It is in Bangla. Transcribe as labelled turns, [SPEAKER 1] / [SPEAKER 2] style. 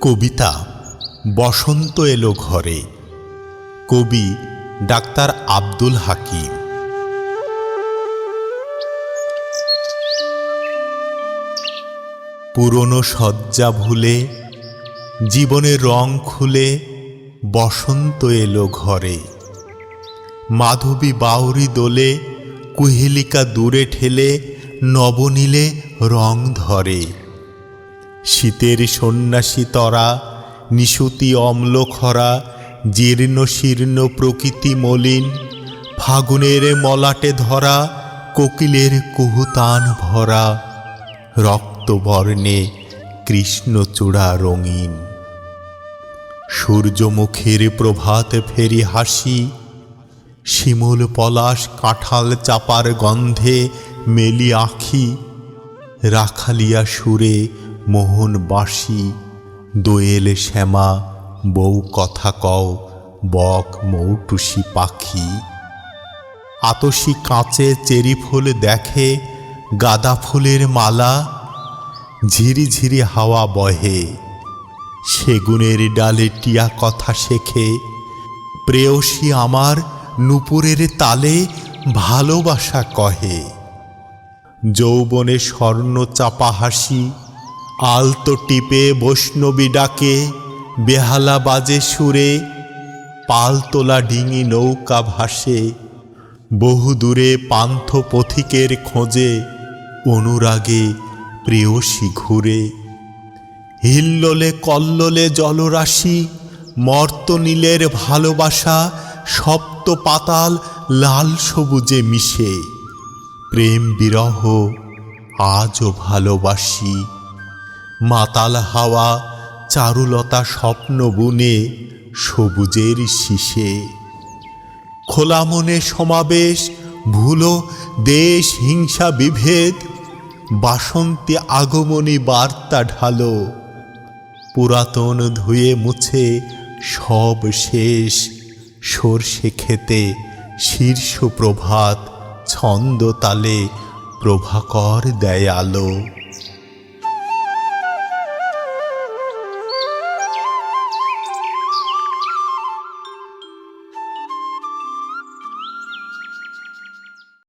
[SPEAKER 1] কবিতা, বসন্ত এলো ঘরে। কবি, ডাক্তার আব্দুল হাকিম। পুরনো শয্যা ভুলে, জীবনের রং খুলে, বসন্ত এলো ঘরে। মাধবী বাউরি দোলে, কুহেলিকা দূরে ঠেলে নবনীলে রং ধরে। শীতের সন্ন্যাসী তরা, নিশুতি অম্ল খরা জীর্ণ শীর্ণ প্রকৃতি মলিন, ফাগুনের মলাটে ধরা, কোকিলের কুহুতান ভরা, রক্তবর্ণে কৃষ্ণচূড়া রঙিন। সূর্যমুখের প্রভাত ফেরি হাসি, শিমুল পলাশ কাঁঠাল চাপার গন্ধে মেলি আখি, রাখালিয়া সুরে মোহন বাঁশি, দোয়েল শ্যামা, বউ কথা কও, বক মৌটুসি পাখি। আতসী কাঁচে চেরি ফুল দেখে, গাঁদা ফুলের মালা, ঝিরি ঝিরি হাওয়া বহে। সেগুনের ডালে টিয়া কথা শেখে, প্রেয়সী আমার নুপুরের তালে ভালোবাসা কহে। যৌবনে স্বর্ণ চাপা হাসি, আলতো টিপে বৈষ্ণবী ডাকে, বেহালা বাজে সুরে, পালতোলা ডিঙি নৌকা ভাসে বহু দূরে পান্থ পথিকের খোঁজে, অনুরাগে প্রেয়সী ঘুরে। হিল্লোলে কল্লোলে জলরাশি, মর্তনীলের ভালোবাসা সপ্ত পাতাল লাল সবুজে মিশে। প্রেম বিরহ আজও ভালোবাসি। মাতাল হাওয়া, চারুলতা স্বপ্ন বুনে সবুজের শীষে। খোলা মনে সমাবেশ, ভুলো দেশ হিংসা বিভেদ, বাসন্তী আগমনী বার্তা ঢালো। পুরাতন ধুয়ে মুছে সব শেষ, সর্ষে খেতে শীর্ষ প্রভাত। ছন্দ তালে প্রভাকর দেয় আলো